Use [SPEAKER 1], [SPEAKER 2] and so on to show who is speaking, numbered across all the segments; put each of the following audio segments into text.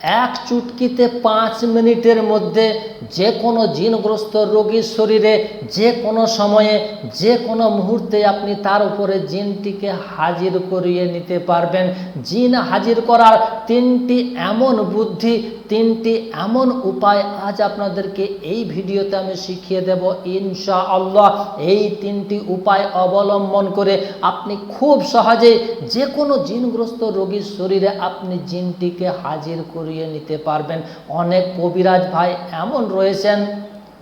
[SPEAKER 1] এক চুটকিতে পাঁচ মিনিটের মধ্যে যে কোনো জিনগ্রস্ত রোগীর শরীরে, যে কোনো সময়ে, যে কোনো মুহূর্তে আপনি তার উপরে জিনটিকে হাজির করিয়ে নিতে পারবেন। জিন হাজির করার তিনটি এমন বুদ্ধি, তিনটি এমন উপায় আজ আপনাদেরকে এই ভিডিওতে আমি শিখিয়ে দেব ইনশা আল্লাহ এই তিনটি উপায় অবলম্বন করে আপনি খুব সহজে যে কোনো জিনগ্রস্ত রোগীর শরীরে আপনি জিনটিকে হাজির করিয়ে নিতে পারবেন। অনেক কবিরাজ ভাই এমন রয়েছেন,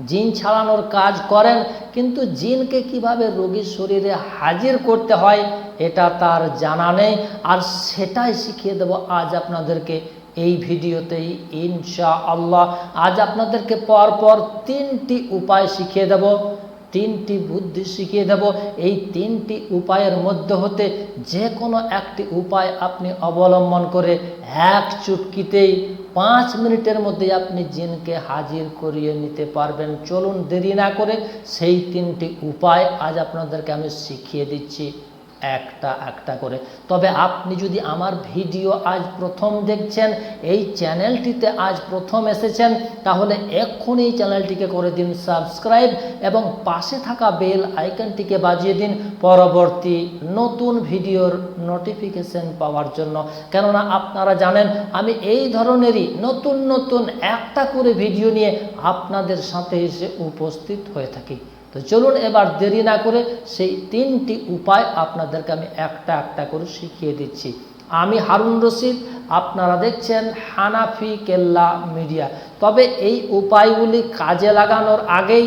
[SPEAKER 1] জিন ছাড়ানোর কাজ করেন, কিন্তু জিনকে কীভাবে রোগীর শরীরে হাজির করতে হয়, এটা তার জানা নেই। আর সেটাই শিখিয়ে দেব আজ আপনাদেরকে এই ভিডিওতেই ইনশা আল্লাহ আজ আপনাদেরকে পরপর তিনটি উপায় শিখিয়ে দেব। তিনটি বুদ্ধি শিখিয়ে দেব। এই তিনটি উপায়ের মধ্যে হতে যে কোনো একটি উপায় আপনি অবলম্বন করে এক চুটকিতেই পাঁচ মিনিটের মধ্যে আপনি জিনকে হাজির করিয়ে নিতে পারবেন। চলুন দেরি না করে সেই তিনটি উপায় আজ আপনাদেরকে আমি শিখিয়ে দিচ্ছি। একটা একটা করে। তবে আপনি যদি আমার ভিডিও আজ প্রথম দেখছেন, এই চ্যানেলটিতে আজ প্রথম এসেছেন, তাহলে এক্ষুনি এই চ্যানেলটিকে করে দিন সাবস্ক্রাইব এবং পাশে থাকা বেল আইকনটিকে বাজিয়ে দিন পরবর্তী নতুন ভিডিওর নোটিফিকেশন পাওয়ার জন্য। কেননা আপনারা জানেন, আমি এই ধরনেরই নতুন নতুন একটা করে ভিডিও নিয়ে আপনাদের সাথে এসে উপস্থিত হয়ে থাকি। তো চলুন এবার দেরি না করে সেই তিনটি উপায় আপনাদেরকে আমি একটা একটা করে শিখিয়ে দিচ্ছি। আমি হারুন রশিদ, আপনারা দেখছেন হানাফি কেল্লা মিডিয়া। তবে এই উপায়গুলি কাজে লাগানোর আগেই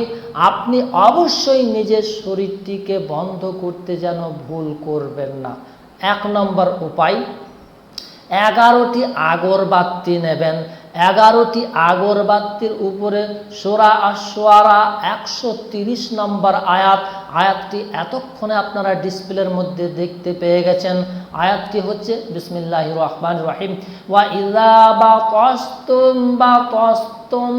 [SPEAKER 1] আপনি অবশ্যই নিজের শরীরটিকে বন্ধ করতে যেন ভুল করবেন না। এক নম্বর উপায়, এগারোটি আগরবাতি নেবেন। এগারোটি আগরবাতির উপরে সোরা আশোয়ারা একশো তিরিশ নম্বর আয়াত। আয়াতটি এতক্ষণে আপনারা ডিসপ্লের মধ্যে দেখতে পেয়ে গেছেন। আয়াতটি হচ্ছে বিসমিল্লাহ রহমান রাহিম। ওয়া ইলা বা কস্তম বা কস্তম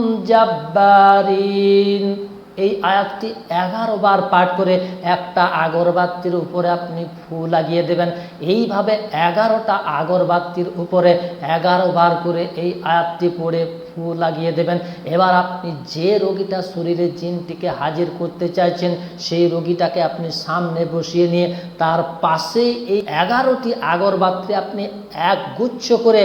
[SPEAKER 1] এই আয়াতটি এগারো বার পাঠ করে একটা আগরবাতির উপরে আপনি ফু লাগিয়ে দেবেন। এইভাবে এগারোটা আগরবাতির উপরে এগারো বার করে এই আয়াতটি পড়ে ফু লাগিয়ে দেবেন। এবার আপনি যে রোগীটা শরীরে জিনটিকে হাজির করতে চাইছেন, সেই রোগীটাকে আপনি সামনে বসিয়ে নিয়ে তার পাশেই এই এগারোটি আগরবাতি আপনি এক গুচ্ছ করে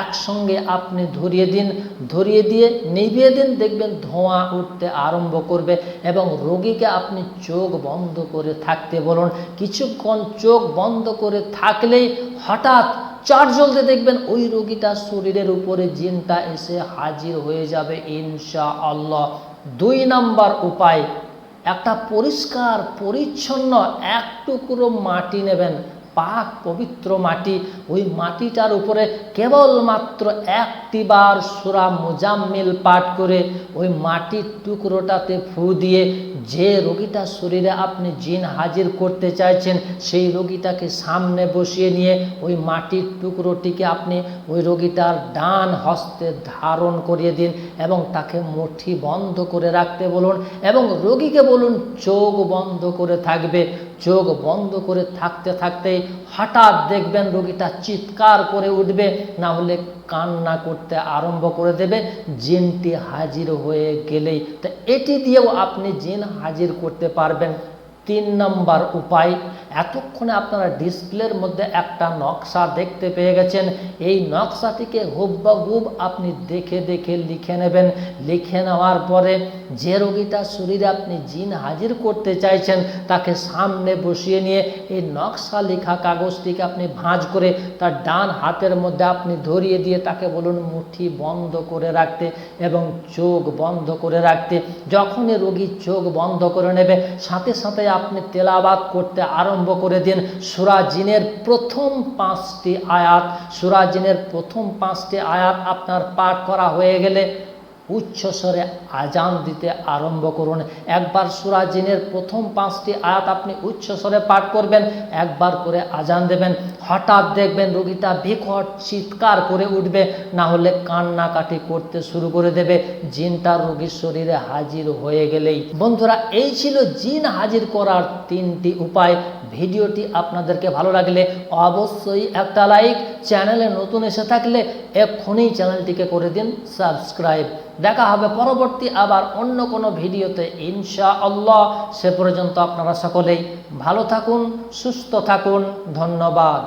[SPEAKER 1] একসঙ্গে আপনি ধরিয়ে দিন। ধরিয়ে দিয়ে নিভিয়ে দিন, দেখবেন ধোঁয়া উঠতে আরম্ভ করবে এবং রোগীকে আপনি চোখ বন্ধ করে থাকতে বলুন। কিছুক্ষণ চোখ বন্ধ করে থাকলেই হঠাৎ চার জ্বলতে দেখবেন ওই রোগীটার শরীরের উপরে জিনটা এসে হাজির হয়ে যাবে ইনশা আল্লাহ দুই নাম্বার উপায়, একটা পরিষ্কার, পরিচ্ছন্ন এক টুকরো মাটি নেবেন। পাক পবিত্র মাটি, ওই মাটিটার উপরে কেবলমাত্র একটি বার সুরা মুজাম্মিল পাঠ করে ওই মাটির টুকরোটাতে ফু দিয়ে যে রোগীটার শরীরে আপনি জিন হাজির করতে চাইছেন, সেই রোগীটাকে সামনে বসিয়ে নিয়ে ওই মাটির টুকরোটিকে আপনি ওই রোগীটার ডান হস্তে ধারণ করিয়ে দিন এবং তাকে মুঠি বন্ধ করে রাখতে বলুন এবং রোগীকে বলুন চোখ বন্ধ করে থাকবে। চোখ বন্ধ করে থাকতে থাকতে হঠাৎ দেখবেন রোগীটা চিৎকার করে উঠবে, না হলে কান্না করতে আরম্ভ করে দেবে, জিনটি হাজির হয়ে গেলেই। তা এটি দিয়েও আপনি জিন হাজির করতে পারবেন। তিন নম্বর উপায় এতক্ষণে আপনারা ডিসপ্লের মধ্যে একটা নকশা দেখতে পেয়ে গেছেন। এই নকশাটিকে হুববাহুব আপনি দেখে দেখে লিখে নেবেন। লিখে নেওয়ার পরে যে রোগীটার শরীরে আপনি জিন হাজির করতে চাইছেন, তাকে সামনে বসিয়ে নিয়ে এই নকশা লেখা কাগজটিকে আপনি ভাঁজ করে তার ডান হাতের মধ্যে আপনি ধরিয়ে দিয়ে তাকে বলুন মুঠি বন্ধ করে রাখতে এবং চোখ বন্ধ করে রাখতে। যখনই রোগী চোখ বন্ধ করে নেবে, সাথে সাথে আপনি তেলাবাদ করতে আরম্ভ করে দিন। সুরাজিনের প্রথম পাঁচটি আয়াত সুরাজিনের প্রথম পাঁচটি আয়াত আপনার পাঠ করা হয়ে গেলে উচ্চস্বরে আজান দিতে আরম্ভ করুন। একবার সুরাজিনের প্রথম পাঁচটি আয়াত আপনি উচ্চস্বরে পাঠ করবেন, একবার করে আজান দেবেন। হঠাৎ দেখবেন রোগীটা বিকট চিৎকার করে উঠবে, না হলে কান্নাকাটি করতে শুরু করে দেবে। জিনটা রোগীর শরীরে হাজির হয়ে গেলেই। বন্ধুরা, এই ছিল জিন হাজির করার তিনটি উপায়। ভিডিওটি আপনাদেরকে ভালো লাগলে অবশ্যই একটা লাইক, চ্যানেলে নতুন এসে থাকলে এক্ষুনি চ্যানেলটিকে করে দিন সাবস্ক্রাইব। দেখা হবে পরবর্তী আবার অন্য কোনো ভিডিওতে ইনশা আল্লাহ সে পর্যন্ত আপনারা সকলেই ভালো থাকুন, সুস্থ থাকুন। ধন্যবাদ।